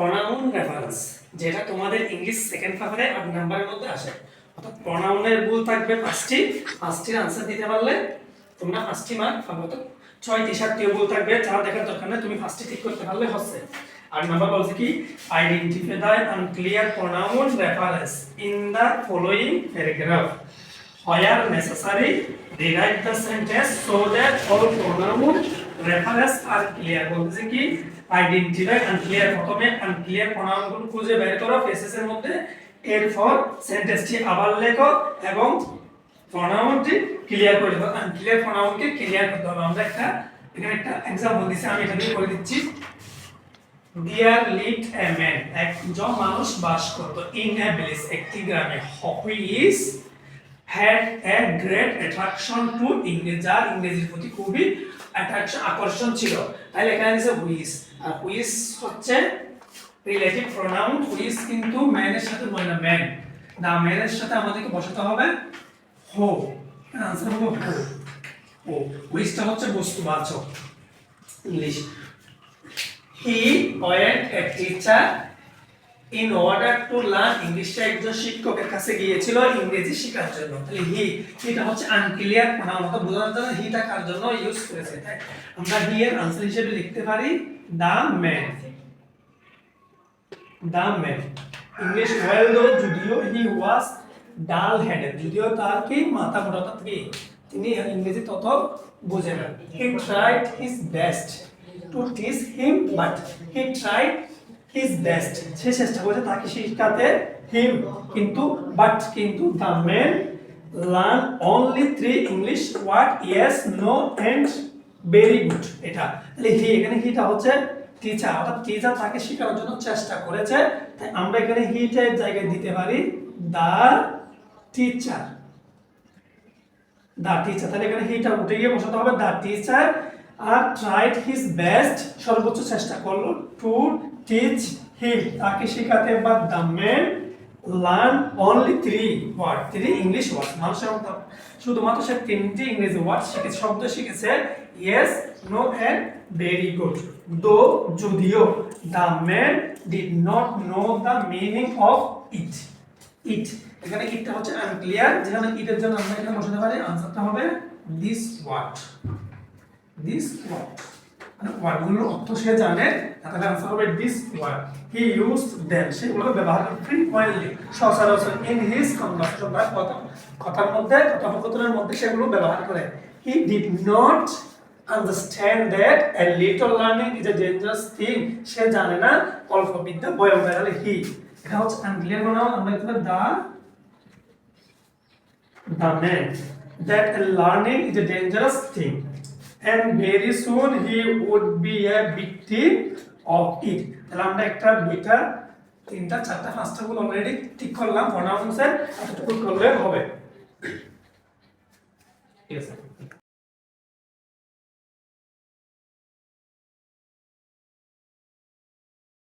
Pronoun reference যেটা তোমাদের English second পেপারে আট নাম্বারের মধ্যে আসে। অর্থাৎ প্রনাউনের ভুল থাকবে পাঁচটি পাঁচটির আনসার দিতে পারলে তোমরা পাঁচটি মার্ক পাবো। তো ছয়টি সাতটিও ভুল থাকবে, যা দেখার দরকার নেই, তুমি পাঁচটি ঠিক করতে পারলে হচ্ছে। আর নাম্বার বলছে কি? Identify the unclear pronoun reference in the following paragraph where necessary rewrite the sentence so that all pronoun reference are clear বলতেছে কি আইডেন্টিফাই আনক্লিয়ার প্রথমে আনক্লিয়ার প্রনাউনগুলো খুঁজে বের করো ফেসেস এর মধ্যে, এরপর সেন্টেন্সটি আবার লেখো এবং প্রনাউনটি ক্লিয়ার করে দাও। আনক্লিয়ার প্রনাউনকে ক্লিয়ার করতে হবে আমরা একটা, এখানে একটা এক্সাম্পল দিচ্ছি আমি এটা দিয়ে করে দিচ্ছি। There lived a man, একজন মানুষ বাস করত। ইন এ ভিলেজ একটি গ্রামে। Which had a great attraction to ইংরেজ যার ইংরেজির প্রতি খুবই অ্যাট্রাকশন আকর্ষণ ছিল। তাহলে এখানে দিছে হুইজ আর হুইজ হচ্ছে রিলেটিভ প্রোনাউন হুইজ কিন্তু ম্যানের সাথে বলে না ম্যান দা ম্যানের সাথে আমাদেরকে বসাতে হবে হো আনসার হবে হো ও হুইজটা হচ্ছে বস্তুবাচক। English he went a teacher in order to learn ইংলিশটা একজন শিক্ষকের কাছে গিয়েছিল ইংরেজি শেখার জন্য। তাহলে হি এটা হচ্ছে আনক্লিয়ার অর্থাৎ বোঝানোর জন্য হিটা কার জন্য ইউজ করেছে, তাই? আমরা হি এর আনসার হিসেবে লিখতে পারি the man the man English well though যদিও হি ওয়াজ ডাল হেডেড যদিও তার কি মাথা মোটা কি, তিনি ইংরেজি তত বোঝে না। He tried his best to teach him but he tried his best সে চেষ্টা করেছে তাকে শেখাতে হিম কিন্তু বাট কিন্তু the man learn only three English word yes no and very good এটা। তাহলে হি এখানে হিটা হচ্ছে টিচার অর্থাৎ টিচার তাকে শেখানোর জন্য চেষ্টা করেছে। তাই আমরা এখানে হিটের জায়গায় দিতে পারি দা টিচার দা টিচার তাহলে এখানে হিটা উঠে গিয়ে বসাতে হবে দা টিচার আর ট্রাইড হিজ বেস্ট সর্বোচ্চ চেষ্টা করল টু টিচ হিম তাকে শেখাতে বা the man learn only three word three English word মানুষের মতো শুধুমাত্র সে তিনটি ইংরেজি ওয়ার্ড শিখেছে, শব্দ শিখেছে। Yes no and very good though, যদিও। The man did not know the meaning of it it এখানে ইটটা হচ্ছে আনক্লিয়ার যেখানে ইটের জন্য আমরা এখানে বসাতে পারি। আনসারটা হবে দিস ওয়ার্ড দিস ওয়ার্ড মানে ওয়ার্ডগুলোর অর্থ সে জানে তাহলে আনসার হবে this word he use them সেগুলো ব্যবহার করে ফ্রিকোয়েন্টলি সচরাচর ইন হিজ কনভারসেশন বা কথা কথার মধ্যে, কথোপকথনের মধ্যে সেগুলো ব্যবহার করে। He did not understand that a little learning is a dangerous thing সে জানে না, অল্প বিদ্যা ভয়ঙ্কর তাহলে হি এটা হচ্ছে আনক্লিয়ার প্রোনাউন আমরা পারি দা the man. That learning is a dangerous thing. And very soon he would be a victim of it. তাহলে আমরা একটা দুইটা, তিনটা, চারটা, পাঁচটা গুলো অলরেডি ঠিক করলাম প্রোনাউন্সের এতটুকু করলে হবে। ঠিক আছে।